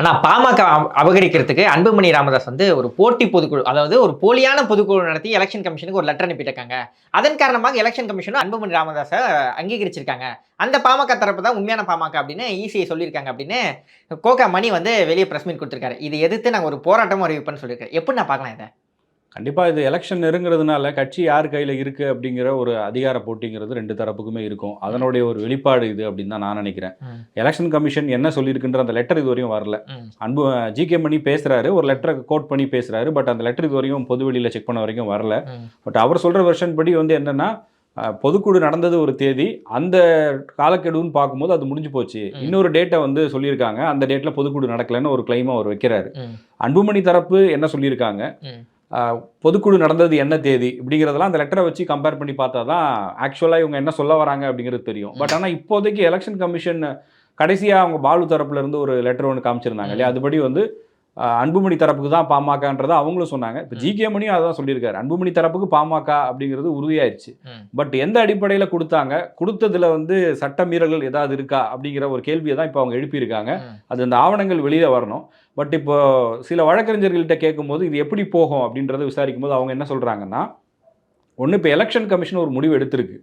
ஆனால் பாமக அபகரிக்கிறதுக்கு அன்புமணி ராமதாஸ் வந்து ஒரு போட்டி பொதுக்குழு அதாவது ஒரு போலியான பொதுக்குழு நடத்தி எலெக்ஷன் கமிஷனுக்கு ஒரு லெட்டர் அனுப்பிட்டிருக்காங்க. அதன் காரணமாக எலெக்ஷன் கமிஷனும் அன்புமணி ராமதாஸை அங்கீகரிச்சிருக்காங்க. அந்த பாமக தரப்பு தான் உண்மையான பாமக அப்படின்னு ஈஸியை சொல்லியிருக்காங்க அப்படின்னு கோகா மணி வந்து வெளியே பிரஸ் மீட் கொடுத்துருக்காரு. இது எதிர்த்து நாங்கள் ஒரு போராட்டமும் அறிவிப்பேன்னு சொல்லியிருக்காரு எப்படி நான் பார்க்கலாம் இதை? கண்டிப்பாக இது எலெக்ஷன் நெருங்கிறதுனால கட்சி யார் கையில் இருக்குது அப்படிங்கிற ஒரு அதிகார போட்டிங்கிறது ரெண்டு தரப்புக்குமே இருக்கும். அதனுடைய ஒரு வெளிப்பாடு இது அப்படின்னு தான் நான் நினைக்கிறேன். எலெக்ஷன் கமிஷன் என்ன சொல்லியிருக்குன்ற அந்த லெட்டர் இது வரையும் வரல. அன்பு ஜிகே மணி பேசுறாரு. ஒரு லெட்டரை கோட் பண்ணி பேசுறாரு. பட் அந்த லெட்டர் இது வரையும் பொது வெளியில் செக் பண்ண வரைக்கும் வரல. பட் அவர் சொல்கிற வெர்ஷன் படி வந்து என்னன்னா பொதுக்குழு நடந்தது ஒரு தேதி. அந்த காலக்கெடுன்னு பார்க்கும்போது அது முடிஞ்சு போச்சு. இன்னொரு டேட்டை வந்து சொல்லியிருக்காங்க. அந்த டேட்டில் பொதுக்குழு நடக்கலைன்னு ஒரு கிளைமை அவர் வைக்கிறாரு. அன்புமணி தரப்பு என்ன சொல்லியிருக்காங்க? பொதுக்குழு நடந்தது என்ன தேதி இப்படிங்கிறதெல்லாம் அந்த லெட்டரை வச்சு கம்பேர் பண்ணி பார்த்தா தான் ஆக்சுவலாக இவங்க என்ன சொல்ல வராங்க அப்படிங்கிறது தெரியும். பட் ஆனால் இப்போதைக்கு எலெக்ஷன் கமிஷன் கடைசியாக அவங்க பாலு தரப்புல இருந்து ஒரு லெட்டர் ஒன்று காமிச்சிருந்தாங்க இல்லையா? அதுபடி வந்து அன்புமணி தரப்புக்கு தான் பாமகன்றதை அவங்களும் சொன்னாங்க. இப்போ. ஜிகே மணியும் அதான் சொல்லியிருக்காரு. அன்புமணி தரப்புக்கு பாமக அப்படிங்கிறது உறுதியாயிருச்சு. பட் எந்த அடிப்படையில் கொடுத்தாங்க? கொடுத்ததுல வந்து சட்ட மீறல்கள் ஏதாவது இருக்கா அப்படிங்கிற ஒரு கேள்வியை தான் இப்போ அவங்க எழுப்பியிருக்காங்க. அது அந்த ஆவணங்கள் வெளியில் வரணும். பட் இப்போ சில வழக்கறிஞர்கள்ட்ட கேட்கும்போது இது எப்படி போகும் அப்படின்றத விசாரிக்கும் போது அவங்க என்ன சொல்கிறாங்கன்னா ஒன்று இப்போ எலெக்ஷன் கமிஷன் ஒரு முடிவு எடுத்திருக்கு.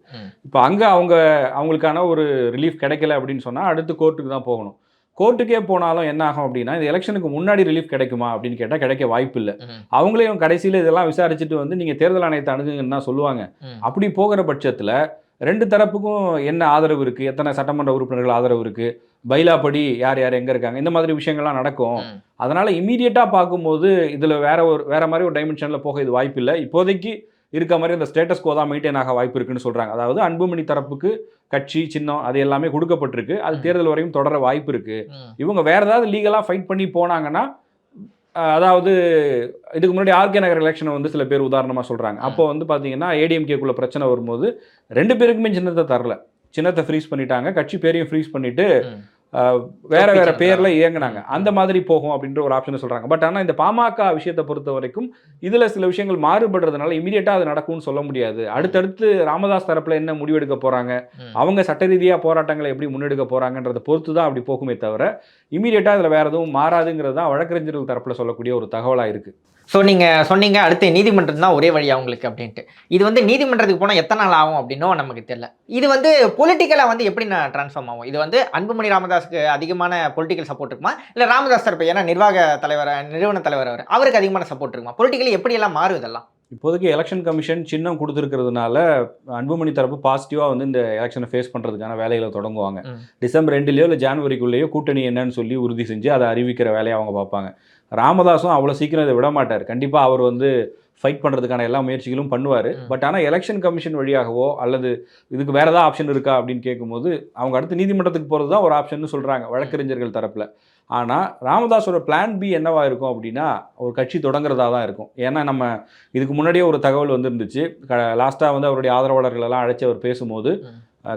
இப்போ அங்கே அவங்க அவங்களுக்கான ஒரு ரிலீஃப் கிடைக்கல அப்படின்னு சொன்னால் அடுத்து கோர்ட்டுக்கு தான் போகணும் கோர்ட்டுக்கே போனாலும் என்ன ஆகும் அப்படின்னா இந்த எலெக்ஷனுக்கு முன்னாடி ரிலீஃப் கிடைக்குமா அப்படின்னு கேட்டால் கிடைக்க வாய்ப்பு இல்லை. அவங்களையும் கடைசியில் இதெல்லாம் விசாரிச்சுட்டு வந்து நீங்கள் தேர்தல் ஆணையத்தை அணுகுங்கன்னு சொல்லுவாங்க. அப்படி போகிற பட்சத்தில் ரெண்டு தரப்புக்கும் என்ன ஆதரவு இருக்குது எத்தனை சட்டமன்ற உறுப்பினர்கள் ஆதரவு இருக்குது பைலா படி யார் யார் எங்கே இருக்காங்க? இந்த மாதிரி விஷயங்கள்லாம் நடக்கும். அதனால் இமீடியட்டாக பார்க்கும்போது இதில் வேற ஒரு வேற மாதிரி ஒரு டைமென்ஷனில் போக இது வாய்ப்பு இல்லை. இப்போதைக்கு இருக்க மாதிரி இந்த ஸ்டேட்டஸ் கோ தான் மெயின்டைன் ஆக வாய்ப்பு இருக்குன்னு சொல்கிறாங்க அதாவது அன்புமணி தரப்புக்கு கட்சி சின்னம் அது எல்லாமே கொடுக்கப்பட்டிருக்கு. அது. தேர்தல் வரையும் தொடர வாய்ப்பு இருக்குது. இவங்க வேற ஏதாவது லீகலாக ஃபைட் பண்ணி போனாங்கன்னா அதாவது இதுக்கு முன்னாடி ஆர்கே நகர் எலெக்ஷனை வந்து சில பேர் உதாரணமாக சொல்கிறாங்க அப்போ வந்து பார்த்தீங்கன்னா ஏடிஎம்கேக்குள்ள பிரச்சனை வரும்போது ரெண்டு பேருக்குமே சின்னத்தை தரல. சின்னத்தை ஃப்ரீஸ் பண்ணிட்டாங்க. கட்சி பேரையும் ஃப்ரீஸ் பண்ணிட்டு வேற வேற. பேர்ல இயங்குனாங்க. அந்த மாதிரி போகும் அப்படின்ற ஒரு ஆப்ஷனை சொல்றாங்க பட் ஆனால் இந்த பாமக விஷயத்தை பொறுத்த வரைக்கும் இதுல சில விஷயங்கள் மாறுபடுறதுனால இமீடியட்டா அது நடக்கும்னு சொல்ல முடியாது அடுத்தடுத்து ராமதாஸ் தரப்புல என்ன முடிவெடுக்க போறாங்க. அவங்க சட்ட ரீதியா போராட்டங்களை எப்படி முன்னெடுக்க போறாங்கன்றதை பொறுத்து தான் அப்படி போகுமே தவிர இமீடியட்டா இதுல வேற எதுவும் மாறாதுங்கிறது தான் வழக்கறிஞர்கள் தரப்புல சொல்லக்கூடிய ஒரு தகவலா இருக்கு ஸோ நீங்கள் சொன்னீங்க அடுத்து நீதிமன்றம் தான் ஒரே வழி அவங்களுக்கு அப்படின்ட்டு. இது வந்து நீதிமன்றத்துக்கு போனால் எத்தனை நாள் ஆகும் அப்படின்னும் நமக்கு தெரியல. இது வந்து பொலிட்டிக்கலாக வந்து எப்படி நான் ட்ரான்ஸ்ஃபார்ம் ஆகும்? இது வந்து அன்புமணி ராமதாஸுக்கு அதிகமான பொலிட்டிக்கல் சப்போர்ட் இருக்குமா? இல்லை ராமதாஸ் தரப்பு ஏன்னா நிர்வாக தலைவர் நிறுவன தலைவர் அவர் அவருக்கு அதிகமான சப்போர்ட் இருக்குமா? பொலிட்டிக்கலி எப்படியெல்லாம் மாறும் இதெல்லாம்? இப்போதைக்கு எலெக்ஷன் கமிஷன் சின்னம் கொடுத்துருக்கிறதுனால அன்புமணி தரப்பு பாசிட்டிவாக வந்து இந்த எலெக்ஷனை ஃபேஸ் பண்ணுறதுக்கான வேலைகளை தொடங்குவாங்க. டிசம்பர் ரெண்டுலேயோ இல்லை ஜான்வரிக்குள்ளேயோ கூட்டணி என்னன்னு சொல்லி உறுதி செஞ்சு அதை அறிவிக்கிற வேலையை அவங்க பார்ப்பாங்க. ராமதாஸும் அவ்வளோ சீக்கிரம் இதை விட மாட்டார். கண்டிப்பாக அவர் வந்து ஃபைட் பண்ணுறதுக்கான எல்லா முயற்சிகளும் பண்ணுவார். பட் ஆனால் எலெக்ஷன் கமிஷன் வழியாகவோ அல்லது இதுக்கு வேறு ஏதாவது ஆப்ஷன் இருக்கா அப்படின்னு கேட்கும்போது அவங்க அடுத்து நீதிமன்றத்துக்கு போகிறது தான் ஒரு ஆப்ஷன் சொல்கிறாங்க வழக்கறிஞர்கள் தரப்பில். ஆனால் ராமதாஸோட பிளான் பி என்னவா இருக்கும் அப்படின்னா ஒரு கட்சி தொடங்குறதா தான் இருக்கும். ஏன்னா நம்ம இதுக்கு முன்னாடியே ஒரு தகவல் வந்துருந்துச்சு. லாஸ்ட்டாக வந்து அவருடைய ஆதரவாளர்கள் எல்லாம் அழைச்சி அவர் பேசும்போது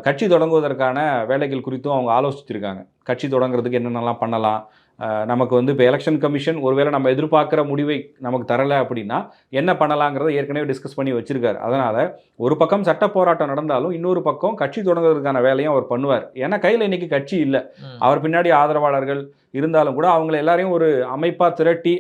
கட்சி தொடங்குவதற்கான வேலைகள் குறித்தும் அவங்க ஆலோசிச்சிருக்காங்க. கட்சி தொடங்குறதுக்கு என்னென்னலாம் பண்ணலாம் நமக்கு வந்து இப்போ எலெக்ஷன் கமிஷன் ஒருவேளை நம்ம எதிர்பார்க்குற முடிவை நமக்கு தரலை அப்படின்னா என்ன பண்ணலாங்கிறத ஏற்கனவே டிஸ்கஸ் பண்ணி வச்சிருக்காரு. அதனால் ஒரு பக்கம் சட்ட போராட்டம் நடந்தாலும் இன்னொரு பக்கம் கட்சி தொடங்குறதுக்கான வேலையும் அவர் பண்ணுவார். ஏன்னா கையில் இன்னைக்கு கட்சி இல்லை. அவர் பின்னாடி ஆதரவாளர்கள் இருந்தாலும் கூட அவங்கள எல்லாரையும் ஒரு அமைப்பாக திரட்டி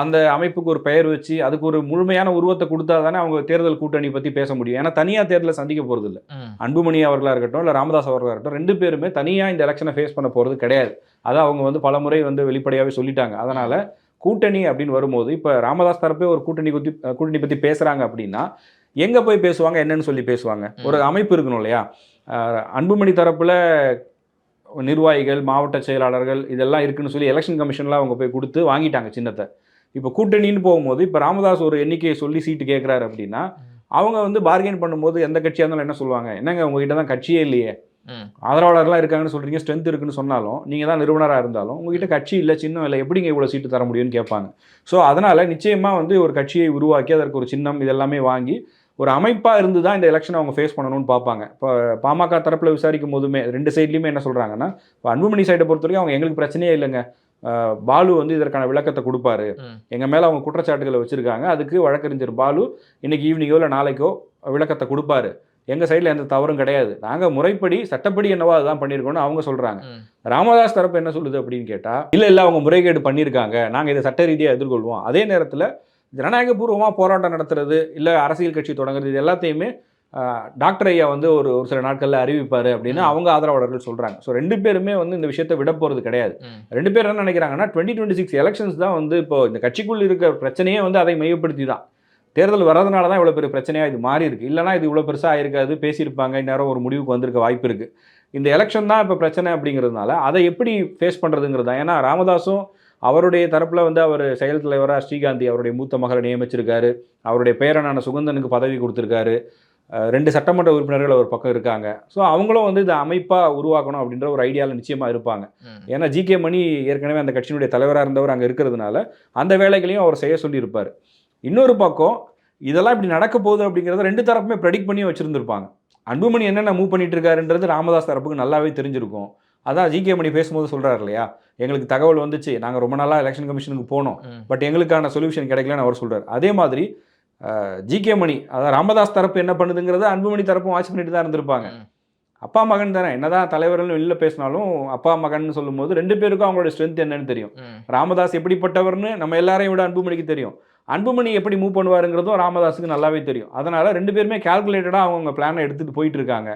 அந்த அமைப்புக்கு ஒரு பெயர் வச்சு அதுக்கு ஒரு முழுமையான உருவத்தை கொடுத்தா தானே அவங்க தேர்தல் கூட்டணி பற்றி பேச முடியும். ஏன்னா தனியாக தேர்தலை சந்திக்க போகிறது இல்லை. அன்புமணி அவர்களாக இருக்கட்டும் இல்லை ராமதாஸ் அவர்களாக இருக்கட்டும் ரெண்டு பேருமே தனியாக இந்த எலெக்ஷனை ஃபேஸ் பண்ண போகிறது கிடையாது. அதை அவங்க வந்து பல முறை வந்து வெளிப்படையாகவே சொல்லிட்டாங்க. அதனால் கூட்டணி அப்படின்னு வரும்போது இப்போ ராமதாஸ் தரப்பே ஒரு கூட்டணி பற்றி கூட்டணி பற்றி பேசுகிறாங்க அப்படின்னா எங்கே போய் பேசுவாங்க என்னன்னு சொல்லி பேசுவாங்க? ஒரு அமைப்பு இருக்கணும் இல்லையா? அன்புமணி தரப்பில் நிர்வாகிகள் மாவட்ட செயலாளர்கள் இதெல்லாம் இருக்குன்னு சொல்லி எலெக்ஷன் கமிஷனில் அவங்க போய் கொடுத்து வாங்கிட்டாங்க சின்னத்தை. இப்போ கூட்டணின்னு போகும்போது இப்போ ராமதாஸ் ஒரு எண்ணிக்கையை சொல்லி சீட்டு கேட்குறாரு அப்படின்னா அவங்க வந்து பார்கெயின் பண்ணும்போது எந்த கட்சியாக இருந்தாலும் என்ன சொல்லுவாங்க? என்னங்க உங்ககிட்ட தான் கட்சியே இல்லையே. ஆதரவாளர்லாம் இருக்காங்கன்னு சொல்றீங்க ஸ்ட்ரென்த் இருக்குன்னு சொன்னாலும் நீங்கள் தான் நிறுவனராக இருந்தாலும் உங்ககிட்ட கட்சி இல்லை சின்னம் இல்லை எப்படிங்க இவ்வளோ சீட்டு தர முடியும்னு கேட்பாங்க. ஸோ அதனால் நிச்சயமாக வந்து ஒரு கட்சியை உருவாக்கி அதற்கு ஒரு சின்னம் இதெல்லாமே வாங்கி ஒரு அமைப்பாக இருந்து தான் இந்த எலெக்ஷனை அவங்க ஃபேஸ் பண்ணணும்னு பார்ப்பாங்க. இப்போ பாமக தரப்பில் விசாரிக்கும் போதுமே ரெண்டு சைட்லையுமே என்ன சொல்கிறாங்கன்னா இப்போ அன்புமணி சைடை பொறுத்த வரைக்கும் அவங்க எங்களுக்கு பிரச்சனையே இல்லைங்க. பாலு வந்து இதற்கான விளக்கத்தை கொடுப்பாரு. எங்கள் மேலே அவங்க குற்றச்சாட்டுகளை வச்சுருக்காங்க. அதுக்கு வழக்கறிஞர் பாலு இன்னைக்கு ஈவினிங்கோ இல்லை நாளைக்கோ விளக்கத்தை கொடுப்பாரு. எங்கள் சைடில் எந்த தவறும் கிடையாது. நாங்கள் முறைப்படி சட்டப்படி என்னவோ அதுதான் பண்ணியிருக்கோம்னு அவங்க சொல்கிறாங்க. ராமதாஸ் தரப்பு என்ன சொல்லுது அப்படின்னு கேட்டால் இல்லை இல்லை அவங்க முறைகேடு பண்ணியிருக்காங்க. நாங்கள் இதை சட்ட ரீதியாக எதிர்கொள்வோம். அதே நேரத்தில் ஜனநாயகபூர்வமாக போராட்டம் நடத்துறது இல்லை அரசியல் கட்சி தொடங்குறது இது எல்லாத்தையுமே டாக்டர் ஐயா வந்து ஒரு ஒரு சில நாட்களில் அறிவிப்பார் அப்படின்னு. அவங்க ஆதரவாளர்கள் சொல்கிறாங்க ஸோ ரெண்டு பேருமே வந்து இந்த விஷயத்தை விட போகிறது கிடையாது. ரெண்டு பேர் என்ன நினைக்கிறாங்கன்னா டுவெண்ட்டி டுவெண்ட்டி சிக்ஸ் எலெக்ஷன்ஸ் தான் வந்து இப்போ இந்த கட்சிக்குள் இருக்க பிரச்சனையே வந்து அதை மையப்படுத்தி தான் தேர்தல் வர்றதுனால தான் இவ்வளோ பெரிய பிரச்சனையாக இது மாறி இருக்கு. இல்லைனா இது இவ்வளோ பெருசாக ஆயிருக்காது பேசியிருப்பாங்க இந்நேரம் ஒரு முடிவுக்கு வந்திருக்க வாய்ப்பு இருக்கு. இந்த எலெக்ஷன் தான் இப்போ பிரச்சனை அப்படிங்கிறதுனால அதை எப்படி ஃபேஸ் பண்ணுறதுங்கிறது தான். ஏன்னா ராமதாஸும் அவருடைய தரப்பில் வந்து அவர் செயல் தலைவராக ஸ்ரீகாந்தி அவருடைய மூத்த மகளை நியமிச்சிருக்காரு. அவருடைய பேரனான சுகந்தனுக்கு பதவி கொடுத்துருக்காரு. ரெண்டு சட்டமன்ற உறுப்பினர்கள் ஒரு பக்கம் இருக்காங்க. ஸோ அவங்களும் வந்து இதை அமைப்பாக உருவாக்கணும் அப்படின்ற ஒரு ஐடியாவில் நிச்சயமாக இருப்பாங்க. ஏன்னா ஜிகே மணி ஏற்கனவே அந்த கட்சியினுடைய தலைவராக இருந்தவர் அங்கே இருக்கிறதுனால அந்த வேலைகளையும் அவர் செய்ய சொல்லியிருப்பார். இன்னொரு பக்கம் இதெல்லாம் இப்படி நடக்க போகுது அப்படிங்கிறத ரெண்டு தரப்புமே ப்ரெடிக்ட் பண்ணி வச்சுருந்துருப்பாங்க. அன்புமணி என்னென்ன மூவ் பண்ணிட்டு இருக்காருன்றது ராமதாஸ் தரப்புக்கு நல்லாவே தெரிஞ்சிருக்கும். அதான் ஜிகே மணி பேசும்போது சொல்கிறார் இல்லையா? எங்களுக்கு தகவல் வந்துச்சு நாங்கள் ரொம்ப நாளாக எலெக்ஷன் கமிஷனுக்கு போனோம். பட் எங்களுக்கான சொல்யூஷன் கிடைக்கலன்னு அவர் சொல்றாரு. அதே மாதிரி ஜிகே மணி அதாவது ராமதாஸ் தரப்பு என்ன பண்ணுதுங்கிறத அன்புமணி தரப்பும் வாட்ச் பண்ணிட்டு தான் இருந்திருப்பாங்க. அப்பா மகன் தானே என்னதான் தலைவர்கள் வெளில பேசினாலும் அப்பா மகன் சொல்லும்போது ரெண்டு பேருக்கும் அவங்களோட ஸ்ட்ரென்த் என்னன்னு தெரியும். ராமதாஸ் எப்படிப்பட்டவர்னு நம்ம எல்லாரையும் விட அன்புமணிக்கு தெரியும். அன்புமணி எப்படி மூவ் பண்ணுவாருங்கிறதும் ராமதாஸுக்கு நல்லாவே தெரியும். அதனால ரெண்டு பேருமே கால்குலேட்டடாக அவங்க பிளானை எடுத்துட்டு போயிட்டு இருக்காங்க.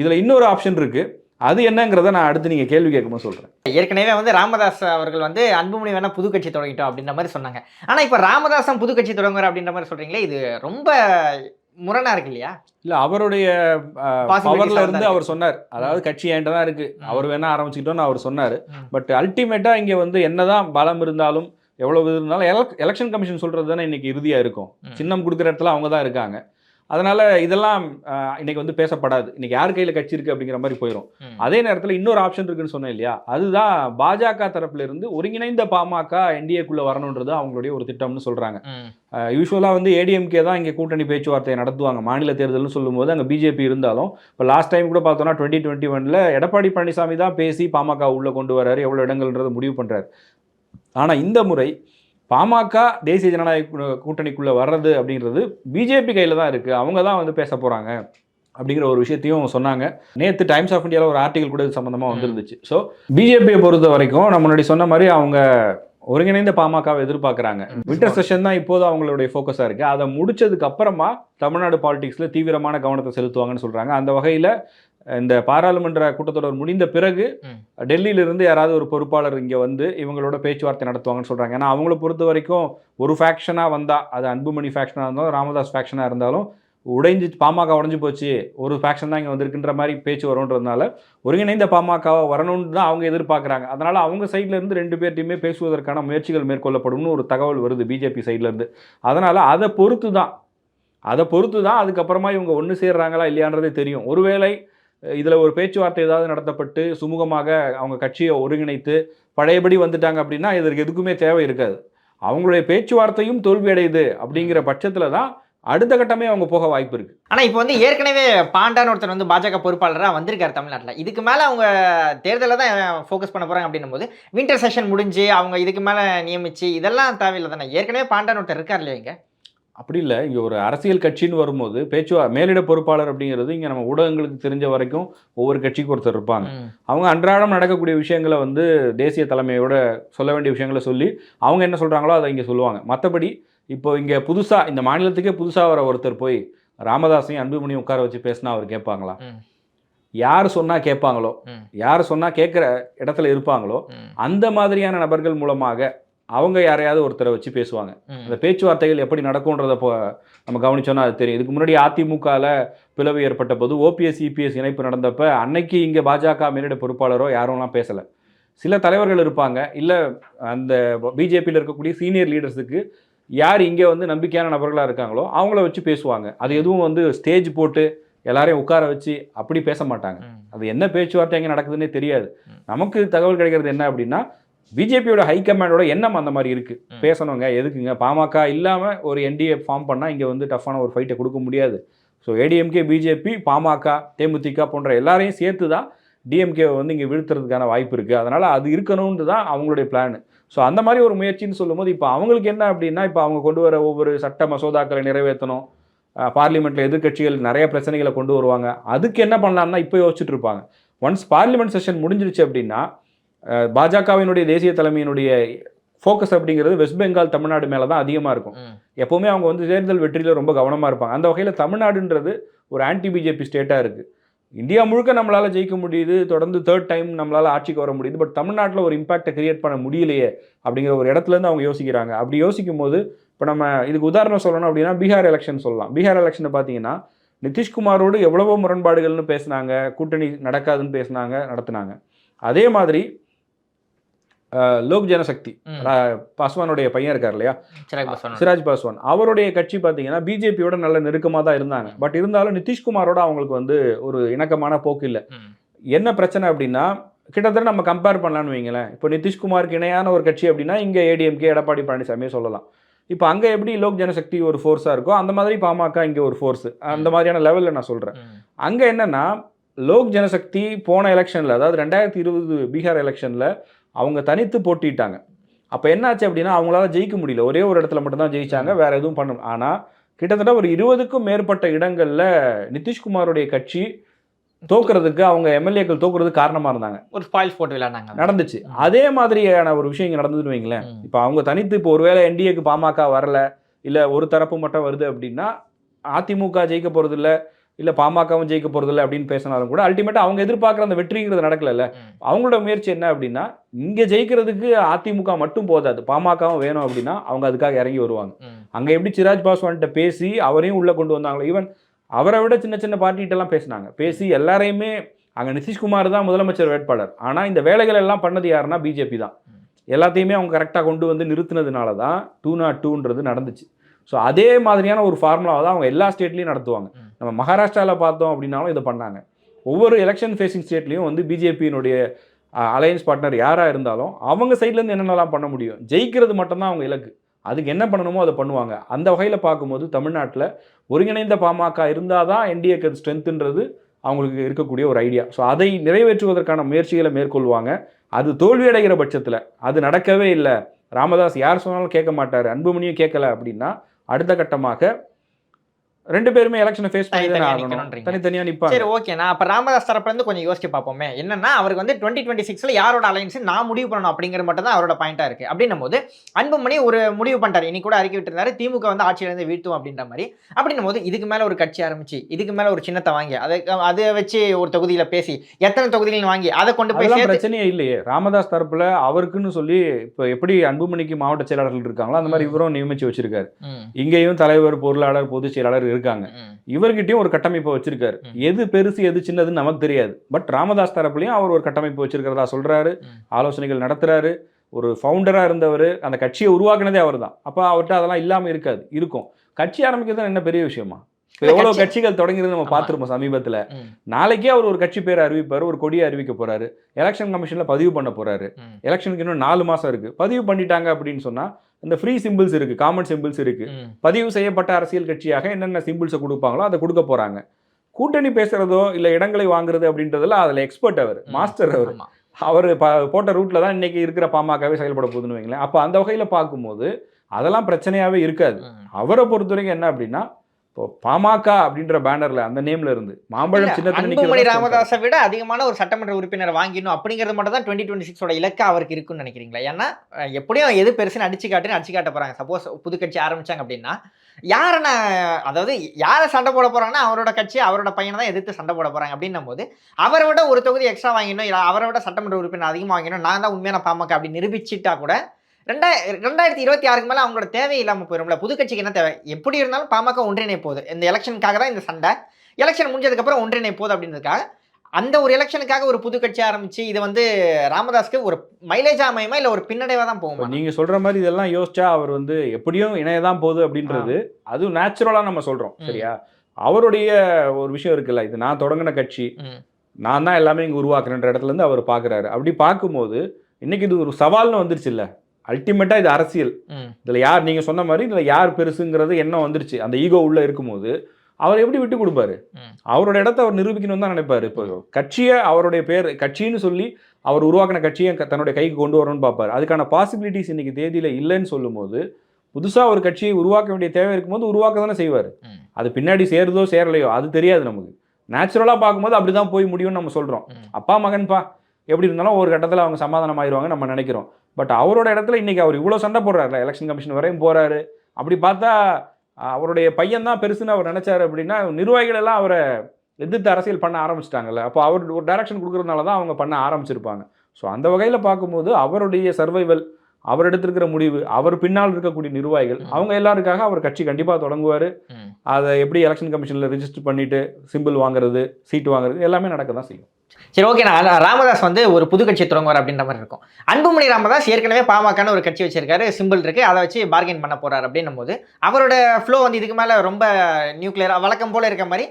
இதில் இன்னொரு ஆப்ஷன் இருக்கு. அது என்னங்கிறத நான் அடுத்து நீங்கள் கேள்வி கேட்கும்போது சொல்கிறேன் ஏற்கனவே வந்து ராமதாஸ் அவர்கள் வந்து அன்புமணி வேணா புது கட்சி தொடங்கிட்டோம் அப்படின்ற மாதிரி சொன்னாங்க ஆனா இப்ப ராமதாசன் புது கட்சி தொடங்குற அப்படின்ற மாதிரி சொல்றீங்களே இது ரொம்ப முரணா இருக்கு இல்லையா இல்ல அவருடைய பவர்ல இருந்து. அவர் சொன்னார் அதாவது கட்சி என்கிட்ட தான் இருக்கு. அவர் வேணா ஆரம்பிச்சுக்கிட்டோம்னு அவர் சொன்னார். பட் அல்டிமேட்டா இங்க வந்து என்னதான் பலம் இருந்தாலும் எவ்வளவு இருந்தாலும் எலெக்ஷன் கமிஷன் சொல்றது தானே இன்னைக்கு இறுதியா இருக்கும். சின்னம் கொடுக்குற இடத்துல அவங்க தான் இருக்காங்க அதனால இதெல்லாம் இன்னைக்கு வந்து பேசப்படாது. இன்னைக்கு யார் கையில கட்சி இருக்கு அப்படிங்கிற மாதிரி போயிடும். அதே நேரத்தில் இன்னொரு ஆப்ஷன் இருக்குன்னு சொன்னேன் இல்லையா? அதுதான் பாஜக தரப்புல இருந்து ஒருங்கிணைந்த பாமக என்டிஏக்குள்ள வரணுன்றது அவங்களுடைய ஒரு திட்டம்னு சொல்றாங்க. யூஸ்வலாக வந்து ஏடிஎம்கே தான் இங்கே கூட்டணி பேச்சுவார்த்தையை நடத்துவாங்க. மாநில தேர்தல்னு சொல்லும்போது அங்கே பிஜேபி இருந்தாலும் இப்போ லாஸ்ட் டைம் கூட பார்த்தோம்னா டுவெண்ட்டி டுவெண்ட்டி ஒனில் எடப்பாடி பழனிசாமி தான் பேசி பாமக உள்ளே கொண்டு வராரு எவ்வளோ இடங்கள்ன்றதை முடிவு பண்ணுறாரு ஆனால் இந்த முறை பாமக தேசிய ஜனநாயக கூட்டணிக்குள்ளே வர்றது அப்படின்றது பிஜேபி கையில் தான் இருக்குது அவங்க தான் வந்து பேச போகிறாங்க அப்படிங்கிற ஒரு விஷயத்தையும் சொன்னாங்க. நேற்று டைம்ஸ் ஆஃப் இந்தியாவில் ஒரு ஆர்டிகல் கூட இது சம்மந்தமாக வந்துருந்துச்சு. ஸோ பிஜேபியை பொறுத்த வரைக்கும் நம்ம முன்னாடி சொன்ன மாதிரி அவங்க ஒருங்கிணைந்த பாமகவை எதிர்பார்க்குறாங்க. வின்டர் செஷன் தான் இப்போது அவங்களுடைய ஃபோக்கஸாக இருக்குது அதை முடிச்சதுக்கு அப்புறமா தமிழ்நாடு பாலிடிக்ஸில் தீவிரமான கவனத்தை செலுத்துவாங்கன்னு சொல்கிறாங்க அந்த வகையில் இந்த பாராளுமன்ற கூட்டத்தொடர் முடிந்த பிறகு. டெல்லியிலிருந்து யாராவது ஒரு பொறுப்பாளர் இங்கே வந்து இவங்களோட பேச்சுவார்த்தை நடத்துவாங்கன்னு சொல்கிறாங்க ஏன்னா அவங்கள பொறுத்த வரைக்கும் ஒரு ஃபேக்ஷனாக வந்தால் அது அன்புமணி ஃபேக்ஷனாக இருந்தாலும் ராமதாஸ் ஃபேக்ஷனாக இருந்தாலும் உடைஞ்சு பாமக உடைஞ்சு போச்சு. ஒரு ஃபேக்ஷன் தான் இங்கே வந்திருக்குன்ற மாதிரி பேச்சு வரும்ன்றதுனால ஒருங்கிணைந்த பாமகவை வரணும்னு தான் அவங்க எதிர்பார்க்குறாங்க. அதனால் அவங்க சைடுல இருந்து ரெண்டு பேர்ட்டையுமே பேசுவதற்கான முயற்சிகள் மேற்கொள்ளப்படும்னு ஒரு தகவல் வருது பிஜேபி இருந்து அதனால் அதை பொறுத்து தான் அதை பொறுத்து தான் அதுக்கப்புறமா இவங்க ஒன்று சேர்றாங்களா இல்லையான்றதே தெரியும். ஒருவேளை இதில் ஒரு பேச்சுவார்த்தை ஏதாவது நடத்தப்பட்டு சுமூகமாக அவங்க கட்சியை ஒருங்கிணைத்து பழையபடி வந்துட்டாங்க அப்படின்னா இதற்கு எதுக்குமே தேவை இருக்காது. அவங்களுடைய பேச்சுவார்த்தையும் தோல்வியடையுது அப்படிங்கிற பட்சத்தில் தான் அடுத்த கட்டமே அவங்க போக வாய்ப்பு இருக்கு. ஆனா இப்போ வந்து ஏற்கனவே பாண்டான்னு ஒருத்தர் வந்து பாஜக பொறுப்பாளராக வந்திருக்காரு தமிழ்நாட்டில். இதுக்கு மேல அவங்க தேர்தலில் தான் ஃபோக்கஸ் பண்ண போறாங்க அப்படின்னும் போது வின்டர் செஷன் முடிஞ்சு அவங்க இதுக்கு மேல நியமிச்சு இதெல்லாம் தேவையில்லை தானே? ஏற்கனவே பாண்டான்னு ஒருத்தர் இருக்கார் இல்லையா இங்க? அப்படி இல்லை இங்கே ஒரு அரசியல் கட்சின்னு வரும்போது பேச்சுவா மேலிட பொறுப்பாளர் அப்படிங்கிறது இங்கே நம்ம ஊடகங்களுக்கு தெரிஞ்ச வரைக்கும் ஒவ்வொரு கட்சிக்கு ஒருத்தர் இருப்பாங்க. அவங்க அன்றாடம் நடக்கக்கூடிய விஷயங்களை வந்து தேசிய தலைமையோட சொல்ல வேண்டிய விஷயங்களை சொல்லி அவங்க என்ன சொல்கிறாங்களோ அதை இங்கே சொல்லுவாங்க மற்றபடி இப்போ இங்கே புதுசாக இந்த மாநிலத்துக்கே புதுசாக வர ஒருத்தர் போய் ராமதாஸையும் அன்புமணியும் உட்கார வச்சு பேசினா அவர் கேட்பாங்களா. யார் சொன்னால் கேட்பாங்களோ. யார் சொன்னால் கேட்குற இடத்துல இருப்பாங்களோ. அந்த மாதிரியான நபர்கள் மூலமாக அவங்க யாரையாவது ஒருத்தரை வச்சு பேசுவாங்க. அந்த பேச்சுவார்த்தைகள் எப்படி நடக்கும்ன்றத இப்போ நம்ம கவனிச்சோன்னா அது தெரியும். இதுக்கு முன்னாடி அதிமுகவில் பிளவு ஏற்பட்ட போது ஓபிஎஸ் இபிஎஸ் இணைப்பு நடந்தப்ப அன்னைக்கு இங்கே பாஜக மேலிட பொறுப்பாளரோ யாரும்லாம் பேசலை. சில தலைவர்கள் இருப்பாங்க. இல்லை அந்த பிஜேபியில் இருக்கக்கூடிய சீனியர் லீடர்ஸுக்கு யார் இங்கே வந்து நம்பிக்கையான நபர்களாக இருக்காங்களோ அவங்கள வச்சு பேசுவாங்க. அது எதுவும் வந்து ஸ்டேஜ் போட்டு எல்லாரையும் உட்கார வச்சு அப்படி பேச மாட்டாங்க. அது என்ன பேச்சுவார்த்தை எங்கே நடக்குதுன்னே தெரியாது. நமக்கு தகவல் கிடைக்கிறது என்ன அப்படின்னா பிஜேபியோட ஹைகமாண்டோட எண்ணம் அந்த மாதிரி இருக்கு. ம். பேசணுங்க எதுக்குங்க? பாமக இல்லாம ஒரு என்டிஏ ஃபார்ம் பண்ணா இங்க வந்து டஃப்பான ஒரு ஃபைட்டை கொடுக்க முடியாது. ஸோ ஏடிஎம்கே பிஜேபி பாமக தேமுதிக போன்ற எல்லாரையும் சேர்த்து தான் டிஎம்கேவை வந்து இங்கே வீழ்த்துறதுக்கான வாய்ப்பு இருக்குது அதனால் அது இருக்கணும்னு தான் அவங்களுடைய பிளான் ஸோ அந்த மாதிரி ஒரு முயற்சின்னு சொல்லும்போது இப்போ அவங்களுக்கு என்ன அப்படின்னா இப்போ அவங்க கொண்டு வர ஒவ்வொரு சட்ட மசோதாக்களை நிறைவேற்றணும். பார்லிமெண்ட்ல எதிர்க்கட்சிகள் நிறைய பிரச்சனைகளை கொண்டு வருவாங்க. அதுக்கு என்ன பண்ணலாம்னா இப்போ யோசிச்சுட்டு இருப்பாங்க. ஒன்ஸ் பார்லிமெண்ட் செஷன் முடிஞ்சிருச்சு அப்படின்னா பாஜகவினுடைய தேசிய தலைமையினுடைய ஃபோக்கஸ் அப்படிங்கிறது வெஸ்ட் பெங்கால் தமிழ்நாடு மேலே தான் அதிகமாக இருக்கும். எப்போவுமே அவங்க வந்து தேர்தல் வெற்றியில் ரொம்ப கவனமாக இருப்பாங்க. அந்த வகையில் தமிழ்நாடுன்றது ஒரு ஆன்டி பிஜேபி ஸ்டேட்டாக இருக்குது இந்தியா முழுக்க நம்மளால் ஜெயிக்க முடியுது தொடர்ந்து தேர்ட் டைம் நம்மளால் ஆட்சிக்கு வர முடியுது பட் தமிழ்நாட்டில் ஒரு இம்பாக்டை கிரியேட் பண்ண முடியலையே அப்படிங்கிற ஒரு இடத்துலேருந்து அவங்க யோசிக்கிறாங்க. அப்படி யோசிக்கும் போது இப்போ நம்ம இதுக்கு உதாரணம் சொல்லணும் அப்படின்னா பீகார் எலெக்ஷன் சொல்லலாம். பீகார் எலெக்ஷனை பார்த்தீங்கன்னா நிதிஷ்குமாரோடு எவ்வளவோ முரண்பாடுகள்னு பேசுனாங்க கூட்டணி நடக்காதுன்னு பேசுனாங்க நடத்துனாங்க. அதே மாதிரி லோக் ஜனசக்தி. பாஸ்வானுடைய பையன் இருக்கார் இல்லையா? சிராஜ் பாஸ்வான். அவருடைய கட்சி பார்த்தீங்கன்னா பிஜேபியோட நல்ல நெருக்கமாக தான் இருந்தாங்க. பட் இருந்தாலும் நிதிஷ்குமாரோட அவங்களுக்கு வந்து ஒரு இணக்கமான போக்கு இல்லை. என்ன பிரச்சனை அப்படின்னா கிட்டத்தட்ட நம்ம கம்பேர் பண்ணலாம்னு வைங்களேன். இப்போ நிதிஷ்குமாருக்கு இணையான ஒரு கட்சி அப்படின்னா இங்கே ஏடிஎம்கே எடப்பாடி பழனிசாமியே சொல்லலாம். இப்போ அங்கே எப்படி லோக் ஜனசக்தி ஒரு ஃபோர்ஸாக இருக்கோ அந்த மாதிரி பாமக இங்கே ஒரு ஃபோர்ஸ் அந்த மாதிரியான லெவலில் நான் சொல்கிறேன். அங்கே என்னன்னா லோக் ஜனசக்தி போன எலெக்ஷனில் அதாவது ரெண்டாயிரத்தி இருபது பீகார் எலெக்ஷனில் அவங்க தனித்து போட்டிட்டாங்க. அப்போ என்னாச்சு அப்படின்னா அவங்களால ஜெயிக்க முடியல. ஒரே ஒரு இடத்துல மட்டும்தான் ஜெயிச்சாங்க வேற எதுவும் பண்ண ஆனால் கிட்டத்தட்ட ஒரு இருபதுக்கும் மேற்பட்ட இடங்களில் நிதிஷ்குமாருடைய கட்சி தோக்குறதுக்கு அவங்க எம்எல்ஏக்கள் தோக்குறதுக்கு காரணமாக இருந்தாங்க. ஒரு ஸ்பாயில்ஸ் போட்டு விளையாண்டாங்க. நடந்துச்சு. அதே மாதிரியான ஒரு விஷயம் இங்கே வைங்களேன். ம். இப்போ அவங்க தனித்து இப்போ ஒருவேளை என்டிஏக்கு பாமக வரல இல்லை ஒரு தரப்பு மட்டும் வருது அப்படின்னா அதிமுக ஜெயிக்க போகிறது இல்லை இல்லை பாமகவும் ஜெயிக்க போகிறது இல்லை அப்படின்னு பேசினாலும் கூட அல்டிமேட்டாக அவங்க எதிர்பார்க்குற அந்த வெற்றிங்கிறது நடக்கல ம். அவங்களோட முயற்சி என்ன அப்படின்னா இங்கே ஜெயிக்கிறதுக்கு அதிமுக மட்டும் போதாது பாமகவும் வேணும் அப்படின்னா அவங்க அதுக்காக இறங்கி வருவாங்க. அங்கே எப்படி சிராஜ் பாஸ்வான்கிட்ட பேசி அவரையும் உள்ளே கொண்டு வந்தாங்களோ ஈவன் அவரை விட சின்ன சின்ன பார்ட்டிகிட்டலாம் பேசினாங்க பேசி எல்லாரையுமே அங்கே நிதிஷ்குமார் தான் முதலமைச்சர் வேட்பாளர் ஆனால் இந்த வேலைகள் எல்லாம் பண்ணது யாருன்னா பிஜேபி தான். எல்லாத்தையுமே அவங்க கரெக்டாக கொண்டு வந்து நிறுத்தினதுனால தான் டூ நாட் டூன்றது நடந்துச்சு ஸோ அதே மாதிரியான ஒரு ஃபார்முலாவை தான் அவங்க எல்லா ஸ்டேட்லேயும் நடத்துவாங்க. நம்ம மகாராஷ்டிராவில் பார்த்தோம் அப்படின்னாலும் இதை பண்ணாங்க. ஒவ்வொரு எலெக்ஷன் ஃபேஸிங் ஸ்டேட்லேயும் வந்து பிஜேபியினுடைய அலையன்ஸ் பார்ட்னர் யாராக இருந்தாலும் அவங்க சைட்லேருந்து என்னென்னலாம் பண்ண முடியும்? ஜெயிக்கிறது மட்டும்தான் அவங்க இலக்கு. அதுக்கு என்ன பண்ணணுமோ அதை பண்ணுவாங்க. அந்த வகையில் பார்க்கும்போது தமிழ்நாட்டில் ஒருங்கிணைந்த பாமக இருந்தால் தான் என்டிஏக்கு ஸ்ட்ரென்த்துன்றது அவங்களுக்கு இருக்கக்கூடிய ஒரு ஐடியா ஸோ அதை நிறைவேற்றுவதற்கான முயற்சிகளை மேற்கொள்வாங்க. அது தோல்வியடைகிற பட்சத்தில். அது நடக்கவே இல்லை. ராமதாஸ் யார் சொன்னாலும் கேட்க மாட்டார். அன்புமணியும் கேட்கல அப்படின்னா அடுத்த கட்டமாக ரெண்டு பேருமே எலெக்ஷனை ஃபேஸ் பண்ணி தானே தனித்தனியா ஆகணும். தனித்தனியாக நிற்பாங்க சரி ஓகே நான் அப்ப ராமதாஸ் தரப்புல இருந்து கொஞ்சம் யோசிச்சு பார்ப்போமே. என்னன்னா அவருக்கு வந்து டுவெண்ட்டி டுவெண்ட்டி சிக்ஸ்ல யாரோட அலைன்ஸ் நான் முடிவு பண்ணணும் அப்படிங்கிற மட்டும் தான் அவரோட பாயிண்டா இருக்கு. அப்படின்னும் போது அன்புமணி ஒரு முடிவு பண்ணிட்டாரு. இன்னைக்கு கூட அறிக்கை விட்டுருந்தாரு. திமுக வந்து ஆட்சியில இருந்து வீழ்த்தும் அப்படின்ற மாதிரி. அப்படின்னும் போது இதுக்கு மேல ஒரு கட்சி ஆரம்பிச்சு இதுக்கு மேல ஒரு சின்னத்தை வாங்கி அதை அதை வச்சு ஒரு தொகுதியில பேசி எத்தனை தொகுதிகள் வாங்கி அதை கொண்டு போய் பிரச்சனையே இல்லையே. ராமதாஸ் தரப்புல அவருக்குன்னு சொல்லி இப்போ எப்படி அன்புமணிக்கு மாவட்ட செயலாளர்கள் இருக்காங்களோ அந்த மாதிரி. இவரும் நியமிச்சு வச்சிருக்காரு. இங்கேயும் தலைவர் பொருளாளர் பொதுச் செயலாளர் இருக்காங்க. இவர்கிட்டயும் ஒரு கட்டமைப்பை வச்சிருக்காரு. எது பெருசு எது சின்னதுன்னு நமக்கு தெரியாது. பட் ராமதாஸ் தரப்புலையும் அவர் ஒரு கட்டமைப்பு வச்சிருக்கிறதா சொல்றாரு. ஆலோசனைகள் நடத்துறாரு. ஒரு ஃபவுண்டரா இருந்தவர் அந்த கட்சியை உருவாக்குனதே அவர் தான் அப்போ அவர்கிட்ட அதெல்லாம் இல்லாம இருக்காது. இருக்கும். கட்சி ஆரம்பிக்கிறது என்ன பெரிய விஷயமா? எவ்வளவு கட்சி- கட்சிகள் தொடங்கிறது நம்ம. பார்த்துருப்போம் சமீபத்துல. நாளைக்கே அவர் ஒரு கட்சி பேரை அறிவிப்பாரு ஒரு கொடியை அறிவிக்க போறாரு. எலெக்ஷன் கமிஷன்ல பதிவு பண்ண போறாரு. எலெக்ஷனுக்கு இன்னும் நாலு மாசம் இருக்கு. பதிவு பண்ணிட்டாங்க அப்படின்னு சொன்னா இந்த ஃப்ரீ சிம்பிள்ஸ் இருக்கு காமன் சிம்பிள்ஸ் இருக்கு. பதிவு செய்யப்பட்ட அரசியல் கட்சியாக என்னென்ன சிம்பிள்ஸை கொடுப்பாங்களோ அதை கொடுக்க போறாங்க. கூட்டணி பேசுறதோ இல்ல இடங்களை வாங்குறது அப்படின்றதுல அதுல எக்ஸ்பர்ட் அவர். மாஸ்டர் அவர். அவர் போட்ட ரூட்ல தான் இன்னைக்கு இருக்கிற பாமகவே செயல்பட போகுதுன்னு வைங்களேன். அப்போ அந்த வகையில பார்க்கும்போது அதெல்லாம் பிரச்சனையாவே இருக்காது. அவரை பொறுத்த வரைக்கும் என்ன அப்படின்னா இப்போ பாமக அப்படின்ற பேனர்ல அந்த நேம்ல இருந்து மாம்பழம் தான் ராமதாஸை விட அதிகமான ஒரு சட்டமன்ற உறுப்பினர் வாங்கிடணும் அப்படிங்கிறது மட்டும் தான் டுவெண்ட்டி டுவெண்ட்டி சிக்ஸோட இலக்கு அவருக்கு இருக்குன்னு நினைக்கிறீங்களா? ஏன்னா எப்படியும் எது பெருசுன்னு அடிச்சு காட்டுன்னு அடிச்சு காட்ட போறாங்க. சப்போஸ் புது கட்சி ஆரம்பிச்சாங்க அப்படின்னா யாரை நான் அதாவது யாரை சண்டை போட போறாங்கன்னா அவரோட கட்சி அவரோட பையனை தான் எதிர்த்து சண்டை போட போறாங்க அப்படின்னும் போது அவரை விட ஒரு தொகுதி எக்ஸ்ட்ரா வாங்கிடணும் இல்ல அவரை விட சட்டமன்ற உறுப்பினர் அதிகமாக வாங்கிடணும் நான் தான் உண்மையான பாமக அப்படி நிரூபிச்சிட்டா கூட ரெண்டாய ரெண்டாயிரத்தி இருபத்தி ஆறுக்கு மேலே அவங்களோட தேவை இல்லாமல் போயிடும்ல புது கட்சிக்கு என்ன தேவை? எப்படி இருந்தாலும் பாமக ஒன்றிணை போகுது. இந்த எலெக்ஷனுக்காக தான் இந்த சண்டை. எலெக்ஷன் முடிஞ்சதுக்கப்புறம் ஒன்றிணை போகுது அப்படின்றதுக்காக. அந்த ஒரு எலெக்ஷனுக்காக ஒரு புது கட்சி ஆரம்பிச்சு இது வந்து ராமதாஸ்க்கு ஒரு மைலேஜ் அமையுமா இல்லை ஒரு பின்னடைவா தான் போகுமா? நீங்க சொல்ற மாதிரி இதெல்லாம் யோசிச்சா அவர் வந்து எப்படியும் இணையதான் போகுது அப்படின்றது அது நேச்சுரலா நம்ம சொல்றோம். ம். சரியா? அவருடைய ஒரு விஷயம் இருக்குல்ல இது நான் தொடங்கின கட்சி. நான் தான் எல்லாமே இங்க உருவாக்குறேன்ற இடத்துல இருந்து அவர் பாக்குறாரு. அப்படி பார்க்கும்போது இன்னைக்கு இது ஒரு சவால்னு வந்துருச்சு இல்ல அல்டிமேட்டா இது அரசியல். இதுல யார் நீங்க சொன்ன மாதிரி இதுல யார் பெருசுங்கிறது எண்ணம் வந்துருச்சு. அந்த ஈகோ உள்ள இருக்கும்போது அவர் எப்படி விட்டு கொடுப்பாரு. அவரோட இடத்த அவர் நிரூபிக்கணும்னு தான் நினைப்பாரு. இப்போ கட்சியை அவருடைய பேர் கட்சின்னு சொல்லி அவர் உருவாக்கின கட்சியை தன்னுடைய கைக்கு கொண்டு வரணும்னு பார்ப்பாரு. அதுக்கான பாசிபிலிட்டிஸ் இன்னைக்கு தேதியில இல்லைன்னு சொல்லும்போது புதுசாக ஒரு கட்சியை உருவாக்க வேண்டிய தேவை இருக்கும்போது உருவாக்க தானே செய்வார். அது பின்னாடி சேருதோ சேரலையோ அது தெரியாது நமக்கு. நேச்சுரலாக பார்க்கும்போது அப்படி தான் போய் முடியும்னு நம்ம சொல்கிறோம். அப்பா மகன்பா எப்படி இருந்தாலும் ஒரு கட்டத்தில் அவங்க சமாதானம் ஆயிடுவாங்க நம்ம நினைக்கிறோம். பட் அவரோட இடத்துல இன்னைக்கு அவர் இவ்வளோ சண்டை போடுறாருல எலெக்ஷன் கமிஷன் வரையும் போறாரு. அப்படி பார்த்தா அவருடைய பையன் தான் பெருசுன்னு அவர் நினைச்சாரு அப்படின்னா நிர்வாகிகள் எல்லாம் அவரை எதிர்த்து அரசியல் பண்ண ஆரம்பிச்சிட்டாங்கல்ல. அப்போ அவர் ஒரு டைரக்ஷன் கொடுக்கறதுனால தான் அவங்க பண்ண ஆரம்பிச்சிருப்பாங்க. ஸோ அந்த வகையில் பார்க்கும்போது அவருடைய சர்வைவல் அவர் எடுத்திருக்கிற முடிவு அவர் பின்னால் இருக்கக்கூடிய நிர்வாகிகள். அவங்க எல்லாருக்காக அவர் கட்சி கண்டிப்பாக தொடங்குவார். அதை எப்படி எலெக்ஷன் கமிஷனில் ரிஜிஸ்டர் பண்ணிட்டு சிம்பிள் வாங்குறது சீட்டு வாங்குறது எல்லாமே நடக்க தான் செய்யும். சரி ஓகே நான் ராமதாஸ் வந்து ஒரு புது கட்சி தொடங்குவார் அப்படின்ற மாதிரி இருக்கும். அன்புமணி ராமதாஸ் ஏற்கனவே பாமகன்னு ஒரு கட்சி வச்சிருக்காரு சிம்பிள் இருக்கு. அதை வச்சு பார்கெயின் பண்ண போறாரு அப்படின்னும் போது அவரோட ஃப்ளோ வந்து இதுக்கு மேல ரொம்ப நியூக்ளியர் வழக்கம் போல இருக்க மாதிரி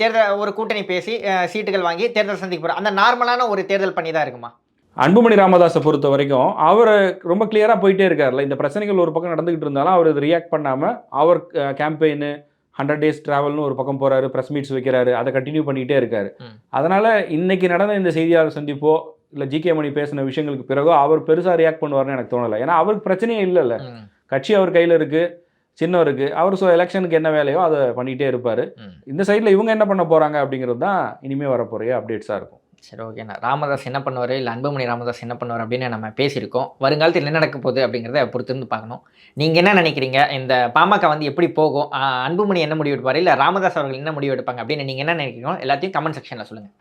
தேர்தல் ஒரு கூட்டணி பேசி சீட்டுகள் வாங்கி தேர்தல் சந்திக்க போற அந்த நார்மலான ஒரு தேர்தல் பண்ணி தான் இருக்குமா? அன்புமணி ராமதாஸை பொறுத்த வரைக்கும் அவர் ரொம்ப கிளியராக போயிட்டே இருக்கார்ல இந்த பிரச்சனைகள் ஒரு பக்கம் நடந்துகிட்டு இருந்தாலும் அவர் இது ரியாக்ட் பண்ணாமல் அவர் கேம்பெயின் ஹண்ட்ரட் டேஸ் ட்ராவல்னு ஒரு பக்கம் போறாரு ப்ரெஸ் மீட்ஸ் வைக்கிறாரு அதை கண்டினியூ பண்ணிக்கிட்டே இருக்காரு. அதனால இன்னைக்கு நடந்த இந்த செய்தியாளர் சந்திப்போ இல்லை ஜிகே மணி பேசின விஷயங்களுக்கு பிறகோ அவர் பெருசாக ரியாக்ட் பண்ணுவார்னு எனக்கு தோணலை. ஏன்னா அவருக்கு பிரச்சனையே இல்லைல்ல. கட்சி அவர் கையில் இருக்கு சின்னம் இருக்கு அவர் ஸோ எலெக்ஷனுக்கு என்ன வேலையோ அதை பண்ணிகிட்டே இருப்பார். இந்த சைடில் இவங்க என்ன பண்ண போகிறாங்க அப்படிங்கிறது தான் இனிமேல் வரப்போகிற அப்டேட்ஸாக இருக்கும். சரி ஓகேண்ணா ராமதாஸ் என்ன பண்ணுவார்? இல்லை அன்புமணி ராமதாஸ் என்ன பண்ணுவார்? அப்படின்னு நம்ம பேசியிருக்கோம். வருங்காலத்தில் என்ன நடக்க போகுது அப்படிங்கிறத பொறுத்திருந்து பார்க்கணும். நீங்கள் என்ன நினைக்கிறீங்க? இந்த பாமக வந்து எப்படி போகும்? அன்புமணி என்ன முடிவு எடுப்பார்? இல்லை ராமதாஸ் அவர்கள் என்ன முடிவு எடுப்பாங்க? அப்படின்னு நீங்கள் என்ன நினைக்கிறீங்களோ எல்லாத்தையும் கமெண்ட் செக்ஷனில் சொல்லுங்கள்